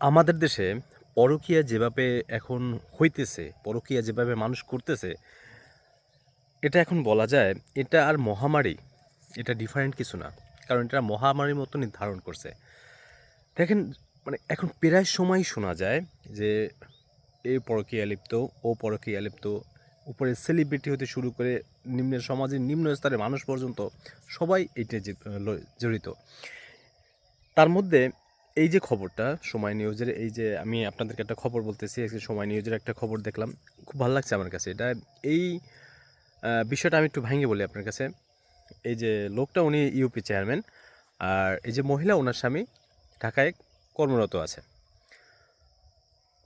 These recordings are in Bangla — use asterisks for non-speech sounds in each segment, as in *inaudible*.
আমাদের দেশে পরকীয়া যেভাবে এখন হইতেছে, পরকীয়া যেভাবে মানুষ করতেছে, এটা এখন বলা যায় এটা আর মহামারী, এটা ডিফারেন্ট কিছু না। কারণ এটা মহামারীর মতো নির্ধারণ করছে। দেখেন মানে এখন প্রায় সময় শোনা যায় যে এ পরকীয়া লিপ্ত ও পরকীয়া লিপ্ত উপরে সেলিব্রিটি হতে শুরু করে নিম্ন সমাজের নিম্ন স্তরের মানুষ পর্যন্ত সবাই এটা জড়িত। তার মধ্যে এই যে খবরটা, সময় নিউজের এই যে আমি আপনাদেরকে একটা খবর বলতেছি সময় নিউজের একটা খবর দেখলাম, খুব ভালো লাগছে আমার কাছে। এটা এই বিষয়টা আমি একটু ভাঙে বলি আপনার কাছে। এই যে লোকটা উনি ইউপি চেয়ারম্যান, আর এই যে মহিলা ওনার স্বামী ঢাকায় কর্মরত আছে।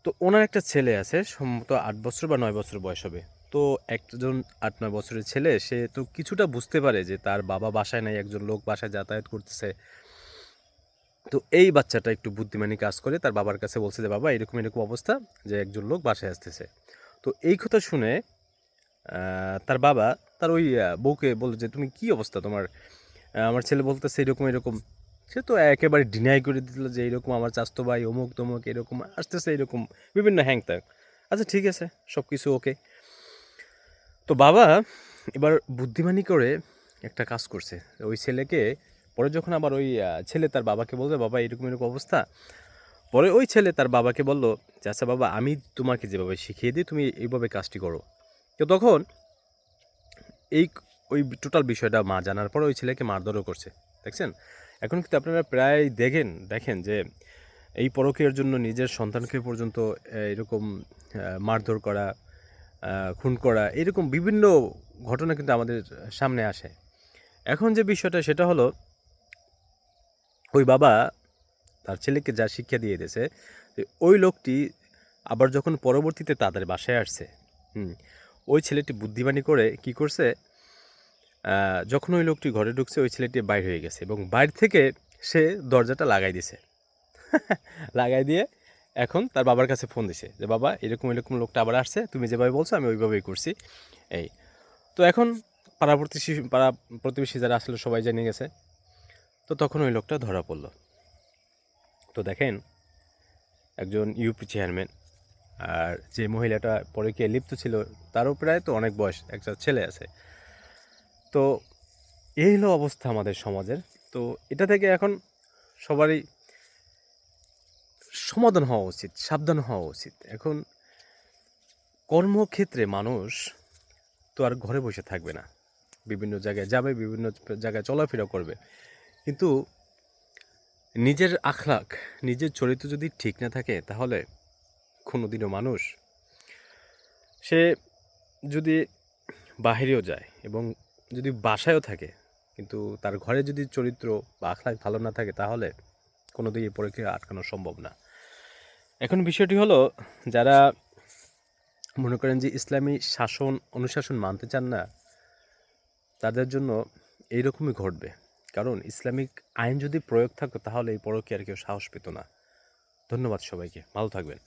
তো ওনার একটা ছেলে আছে, সম্ভবত আট বছর বা নয় বছর বয়স হবে। তো একজন আট নয় বছরের ছেলে, সে তো কিছুটা বুঝতে পারে যে তার বাবা বাসায় নাই, একজন লোক বাসায় যাতায়াত করতেছে। তো এই বাচ্চাটা একটু বুদ্ধিমানী কাজ করে, তার বাবার কাছে বলছে যে, বাবা, এরকম এরকম অবস্থা যে একজন লোক বাসায় আসতেছে। তো এই কথা শুনে তার বাবা তার ওই বউকে বলল যে, তুমি কি অবস্থা তোমার? আমার ছেলে বলতেছে এরকম এরকম। সে তো একেবারে ডিনাই করে দিল যে, এরকম আমার চাস্তো ভাই, অমুক, তমুক, এরকম, আসতেছে এরকম, বিভিন্ন হ্যাং ত্যাং আচ্ছা ঠিক আছে সব কিছু ওকে তো বাবা এবার বুদ্ধিমানি করে একটা কাজ করছে। ওই ছেলেকে পরে যখন আবার ওই ছেলে তার বাবাকে বলবে, বাবা, এরকম এরকম অবস্থা। পরে ওই ছেলে তার বাবাকে বলল, যে আচ্ছা বাবা, আমি তোমাকে যেভাবে শিখিয়ে দিই, তুমি এইভাবে কাজটি করো। তো তখন এই ওই টোটাল বিষয়টা মা জানার পর ওই ছেলেকে মারধরও করছে, দেখছেন? এখন কিন্তু আপনারা প্রায় দেখেন দেখেন যে এই পরকীয়ার জন্য নিজের সন্তানকে পর্যন্ত এরকম মারধর করা খুন করা, এরকম বিভিন্ন ঘটনা কিন্তু আমাদের সামনে আসে। এখন যে বিষয়টা, সেটা হলো ওই বাবা তার ছেলেকে যা শিক্ষা দিয়ে দিয়েছে ওই লোকটি আবার যখন পরবর্তীতে তাদের বাসায় আসছে, হুম, ওই ছেলেটি বুদ্ধিমানি করে কি করছে যখন ওই লোকটি ঘরে ঢুকছে, ওই ছেলেটি বাইর হয়ে গেছে এবং বাইর থেকে সে দরজাটা লাগাই দিছে *laughs* লাগাই দিয়ে এখন তার বাবার কাছে ফোন দিছে যে, বাবা, এরকম এরকম লোকটা আবার আসছে, তুমি যেভাবে বলছো আমি ওইভাবেই করছি। এই, তো এখন পাড়া প্রতিবেশী পাড়া, প্রতিবেশী যারা আসলে সবাই জেনে গেছে। তো তখন ওই লোকটা ধরা পড়ল। তো দেখেন, একজন ইউপি চেয়ারম্যান আর যে মহিলাটা পরে কে লিপ্ত ছিল, তারও প্রায় তো অনেক বয়স, একটা ছেলে আছে। তো এই হলো অবস্থা আমাদের সমাজের। তো এটা থেকে এখন সবারই সমাধান হওয়া উচিত, সাবধান হওয়া উচিত। এখন কর্মক্ষেত্রে মানুষ তো আর ঘরে বসে থাকবে না। বিভিন্ন জায়গায় যাবে, বিভিন্ন জায়গায় চলাফেরা করবে। কিন্তু নিজের আখলাক নিজের চরিত্র যদি ঠিক না থাকে, তাহলে কোনোদিনও মানুষ, সে যদি বাহিরেও যায় এবং যদি বাসায়ও থাকে, কিন্তু তার ঘরে যদি চরিত্র বা আখলাক ভালো না থাকে, তাহলে কোনোদিন এই পরীক্ষা আটকানো সম্ভব না। এখন বিষয়টি হলো, যারা মনে করেন যে ইসলামী শাসন, অনুশাসন মানতে চান না, তাদের জন্য এইরকমই ঘটবে। কারণ ইসলামিক আইন যদি প্রয়োগ থাকতো তাহলে এই পরকীয়ার কেউ সাহস পেত না। ধন্যবাদ সবাইকে। ভালো থাকবেন।